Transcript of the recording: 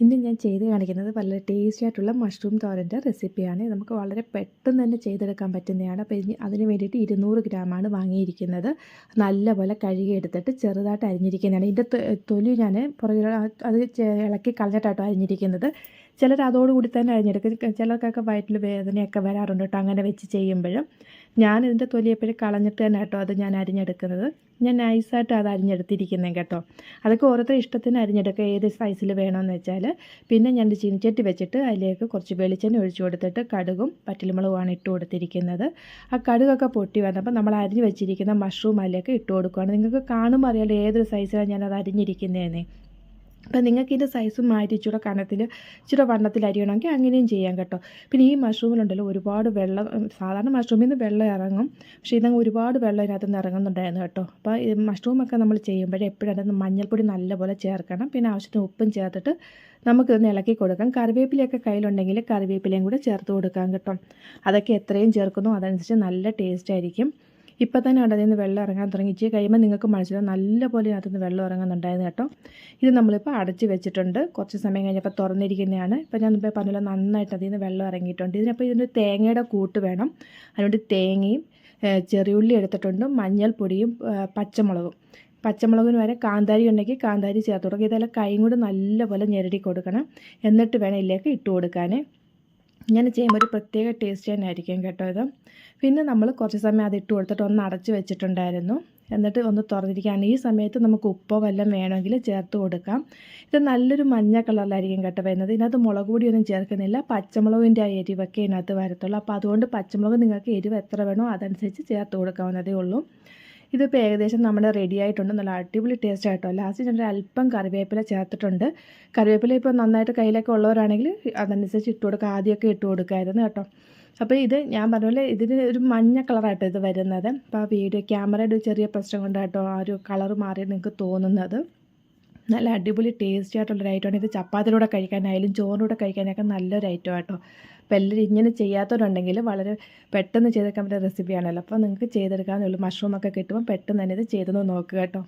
ഇന്ന് ഞാൻ ചെയ്ത് കാണിക്കുന്നത് വളരെ ടേസ്റ്റി ആയിട്ടുള്ള മഷ്റൂം തോരന്റെ റെസിപ്പിയാണ് നമുക്ക് വളരെ പെട്ടെന്ന് തന്നെ ചെയ്തെടുക്കാൻ പറ്റുന്നതാണ്. അപ്പോൾ ഇനി അതിന് വേണ്ടിയിട്ട് ഇരുന്നൂറ് ഗ്രാമാണ് വാങ്ങിയിരിക്കുന്നത്. നല്ലപോലെ കഴുകി എടുത്തിട്ട് ചെറുതായിട്ട് അരിഞ്ഞിരിക്കുന്നതാണ്. ഇതിന്റെ തൊലി ഞാൻ പുറകിൽ അത് ഇളക്കി കളഞ്ഞിട്ടാട്ടോ അരിഞ്ഞിരിക്കുന്നത്. ചിലർ അതോടുകൂടി തന്നെ അരിഞ്ഞെടുക്കും. ചിലർക്കൊക്കെ വയറ്റിൽ വേദനയൊക്കെ വരാറുണ്ട് കേട്ടോ അങ്ങനെ വെച്ച് ചെയ്യുമ്പോഴും. ഞാൻ ഇതിന്റെ തൊലി എപ്പോഴും കളഞ്ഞിട്ട് തന്നെ കേട്ടോ അത് ഞാൻ അരിഞ്ഞെടുക്കുന്നത്. ഞാൻ നൈസായിട്ട് അത് അരിഞ്ഞെടുത്തിരിക്കുന്നത് കേട്ടോ. അതൊക്കെ ഓരോരുത്തർ ഇഷ്ടത്തിന് അരിഞ്ഞെടുക്കുക ഏത് സൈസിൽ വേണമെന്ന് വെച്ചാൽ. പിന്നെ ഞാൻ ചീനിച്ചട്ടി വെച്ചിട്ട് അതിലേക്ക് കുറച്ച് വെളിച്ചെണ്ണ ഒഴിച്ചു കൊടുത്തിട്ട് കടുകും പറ്റിലുമുളകുമാണ് ഇട്ട് കൊടുത്തിരിക്കുന്നത്. ആ കടുകൊക്കെ പൊട്ടി വന്നപ്പോൾ നമ്മൾ അരിഞ്ഞ് വെച്ചിരിക്കുന്ന മഷ്റൂം അതിലേക്ക് ഇട്ട് കൊടുക്കുകയാണ്. നിങ്ങൾക്ക് കാണുമ്പോൾ അറിയാലോ ഏതൊരു സൈസിലാണ് ഞാനത് അരിഞ്ഞിരിക്കുന്നതെന്നേ അപ്പം നിങ്ങൾക്ക് ഇതിന്റെ സൈസ് മാറ്റി ഇച്ചിരി കനത്തിൽ ഇച്ചിരി വണ്ണത്തിൽ അരിയണമെങ്കിൽ അങ്ങനെയും ചെയ്യാം കേട്ടോ. പിന്നെ ഈ മഷ്റൂമിലുണ്ടല്ലോ ഒരുപാട് വെള്ളം സാധാരണ മഷ്റൂമിൽ നിന്ന് വെള്ളം ഇറങ്ങും. പക്ഷേ ഇതങ്ങ് ഒരുപാട് വെള്ളം ഇതിനകത്ത് നിന്ന് ഇറങ്ങുന്നുണ്ടായിരുന്നു കേട്ടോ. അപ്പോൾ ഈ മഷ്റൂമൊക്കെ നമ്മൾ ചെയ്യുമ്പോൾ എപ്പോഴും മഞ്ഞൾപ്പൊടി നല്ലപോലെ ചേർക്കണം. പിന്നെ ആവശ്യത്തിന് ഉപ്പും ചേർത്തിട്ട് നമുക്ക് നമുക്കിതൊന്ന് ഇളക്കി കൊടുക്കാം. കറിവേപ്പിലയൊക്കെ കയ്യിലുണ്ടെങ്കിൽ കറിവേപ്പിലയും കൂടെ ചേർത്ത് കൊടുക്കാം കേട്ടോ. അതൊക്കെ എത്രയും ചേർക്കുന്നു അതനുസരിച്ച് നല്ല ടേസ്റ്റ് ആയിരിക്കും. ഇപ്പം തന്നെ അവിടെ നിന്ന് വെള്ളം ഇറങ്ങാൻ തുടങ്ങി. ഇച്ചിരി കഴിയുമ്പോൾ നിങ്ങൾക്ക് മനസ്സിലാവും നല്ലപോലെ അതിൽ വെള്ളം ഇറങ്ങുന്നുണ്ടായിരുന്നു കേട്ടോ. ഇത് നമ്മളിപ്പോൾ അടച്ച് വെച്ചിട്ടുണ്ട്. കുറച്ച് സമയം കഴിഞ്ഞപ്പോൾ തുറന്നിരിക്കുന്നതാണ്. ഇപ്പം ഞാൻ മുമ്പേ പറഞ്ഞല്ലോ നന്നായിട്ട് അതിൽ നിന്ന് വെള്ളം ഇറങ്ങിയിട്ടുണ്ട്. ഇതിനപ്പോൾ ഇതിന്റെ തേങ്ങയുടെ കൂട്ട് വേണം. അതുകൊണ്ട് തേങ്ങയും ചെറിയുള്ളി എടുത്തിട്ടുണ്ട്. മഞ്ഞൾപ്പൊടിയും പച്ചമുളകും. പച്ചമുളകിന് വരെ കാന്താരി ഉണ്ടെങ്കിൽ കാന്താരി ചേർത്ത് കൊടുക്കുക. ഇതെല്ലാം കൈയും കൂടി നല്ലപോലെ ഞെരടി കൊടുക്കണം. എന്നിട്ട് വേണം ഇതിലേക്ക് ഇട്ട് കൊടുക്കാൻ ഇങ്ങനെ ചെയ്യുമ്പോൾ ഒരു പ്രത്യേക ടേസ്റ്റ് തന്നെ ആയിരിക്കും കേട്ടോ ഇത്. പിന്നെ നമ്മൾ കുറച്ച് സമയം അത് ഇട്ട് കൊടുത്തിട്ട് ഒന്ന് അടച്ച് വെച്ചിട്ടുണ്ടായിരുന്നു. എന്നിട്ട് ഒന്ന് തുറന്നിരിക്കുകയാണ്. ഈ സമയത്ത് നമുക്ക് ഉപ്പോ വല്ലതും വേണമെങ്കിൽ ചേർത്ത് കൊടുക്കാം. ഇത് നല്ലൊരു മഞ്ഞ കളറിലായിരിക്കും കേട്ടോ വരുന്നത്. ഇതിനകത്ത് മുളക് പൊടിയൊന്നും ചേർക്കുന്നില്ല. പച്ചമുളകിന്റെ ആ എരിവൊക്കെ ഇതിനകത്ത് വരത്തുള്ളൂ. അപ്പോൾ അതുകൊണ്ട് പച്ചമുളക് നിങ്ങൾക്ക് എരിവ് എത്ര വേണോ അതനുസരിച്ച് ചേർത്ത് കൊടുക്കാവുന്നതേ ഉള്ളൂ. ഇതിപ്പോൾ ഏകദേശം നമ്മുടെ റെഡി ആയിട്ടുണ്ട്. നല്ല അടിപൊളി ടേസ്റ്റ് ആയിട്ടോ ലാസ്റ്റ് ഞാൻ അല്പം കറിവേപ്പില ചേർത്തിട്ടുണ്ട്. കറിവേപ്പില ഇപ്പോൾ നന്നായിട്ട് കയ്യിലൊക്കെ ഉള്ളവരാണെങ്കിൽ അതനുസരിച്ച് ഇട്ട് കൊടുക്കുക ആദ്യമൊക്കെ ഇട്ട് കൊടുക്കായിരുന്നു കേട്ടോ. അപ്പോൾ ഇത് ഞാൻ പറഞ്ഞ പോലെ ഇതിന് ഒരു മഞ്ഞ കളറായിട്ടോ ഇത് വരുന്നത്. അപ്പോൾ ആ വീഡിയോ ക്യാമറയുടെ ചെറിയ പ്രശ്നം കൊണ്ടായിട്ടോ ആ ഒരു കളർ മാറി നിങ്ങൾക്ക് തോന്നുന്നത്. നല്ല അടിപൊളി ടേസ്റ്റി ആയിട്ടുള്ളൊരു ഐറ്റമാണ് ഇത് ചപ്പാത്തിലൂടെ കഴിക്കാനായാലും ചോറിലൂടെ കഴിക്കാനൊക്കെ നല്ലൊരു ഐറ്റം ആട്ടോ. അപ്പോൾ എല്ലാവരും ഇങ്ങനെ ചെയ്യാത്തവരുണ്ടെങ്കിൽ വളരെ പെട്ടെന്ന് ചെയ്തെടുക്കാൻ പറ്റിയ റെസിപ്പിയാണല്ലോ അപ്പോൾ നിങ്ങൾക്ക് ചെയ്തെടുക്കാവുന്നേ ഉള്ളൂ. മഷ്റൂമൊക്കെ കിട്ടുമ്പോൾ പെട്ടെന്ന് തന്നെ ഇത് ചെയ്തൊന്ന് നോക്കുക കേട്ടോ.